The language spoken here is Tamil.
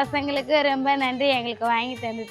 பசங்களுக்கு ரொம்ப நன்றி எங்களுக்கு வாங்கி தந்ததுக்கு.